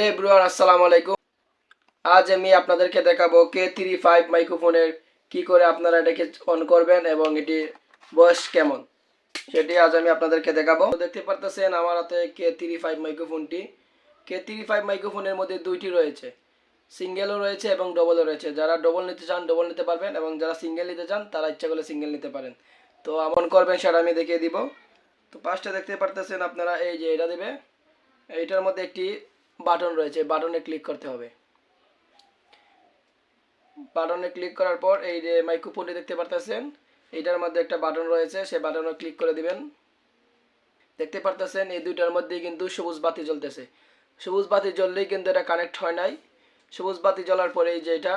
Hello everyone, আসসালামু আলাইকুম। আজ আমি আপনাদেরকে দেখাবো কে থ্রি ফাইভ মাইক্রোফোনের কি করে আপনারা এটাকে অন করবেন এবং এটি বয়স কেমন। সেটি আজ আমি আপনাদেরকে দেখাবো। দেখতে পারতেছেন আমার হাতে কে থ্রি ফাইভ মাইক্রোফোনটি। কে থ্রি ফাইভ মাইক্রোফোনের মধ্যে দুইটি রয়েছে। সিঙ্গেলও রয়েছে এবং ডবলও রয়েছে। যারা ডবল নিতে চান ডবল নিতে পারবেন এবং যারা সিঙ্গেল নিতে চান, তারা ইচ্ছা করলে সিঙ্গেল নিতে পারেন। তো আমন করবেন সেটা আমি দেখিয়ে দিব। তো পাঁচটা দেখতে পারতেছেন আপনারা, এই যে এটা দেবে। এইটার মধ্যে একটি বাটন রয়েছে, বাটনে ক্লিক করতে হবে। বাটনে ক্লিক করার পর এই যে মাইক্রোফোনটি দেখতে পারতেছেন, এইটার মধ্যে একটা বাটন রয়েছে সেই বাটনে ক্লিক করে দিবেন। দেখতে পারতেছেন, এই দুইটার মধ্যে কিন্তু সবুজ বাতি জ্বলতেছে। সবুজ বাতি জ্বললেই কিন্তু এটা কানেক্ট হয় নাই। সবুজ বাতি জ্বলার পরে এই যে এটা,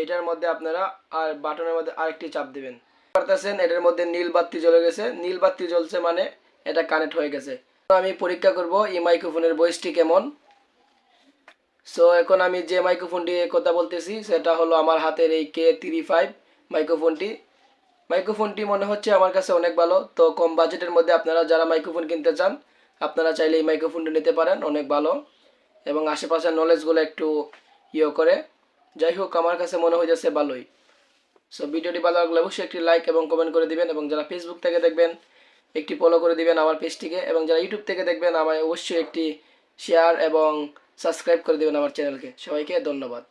এইটার মধ্যে আপনারা আর বাটনের মধ্যে আরেকটি চাপ দিবেন। পারতেছেন, এটার মধ্যে নীল বাতি জ্বলে গেছে। নীল বাতি জ্বলছে মানে এটা কানেক্ট হয়ে গেছে। আমি পরীক্ষা করব এই মাইক্রোফোনের ভয়েসটি কেমন। সো এখন আমি যে মাইক্রোফোনটি কথা বলতেছি, সেটা হলো আমার হাতের এই কে থ্রি ফাইভ মাইক্রোফোনটি মাইক্রোফোনটি মনে হচ্ছে আমার কাছে অনেক ভালো। তো কম বাজেটের মধ্যে আপনারা যারা মাইক্রোফোন কিনতে চান, আপনারা চাইলে এই মাইক্রোফোনটি নিতে পারেন, অনেক ভালো। এবং আশেপাশের নলেজগুলো একটু ইয়ে করে। যাই হোক, আমার কাছে মনে হয়ে যাচ্ছে ভালোই। সো ভিডিওটি ভালো লাগলে অবশ্যই একটি লাইক এবং কমেন্ট করে দিবেন এবং যারা ফেসবুক থেকে দেখবেন, একটি ফলো করে দিবেন আমার পেজটিকে এবং যারা ইউটিউব থেকে দেখবেন, আমায় অবশ্যই একটি শেয়ার এবং সাবস্ক্রাইব করে দেবেন আমার চ্যানেলকে। সবাইকে ধন্যবাদ।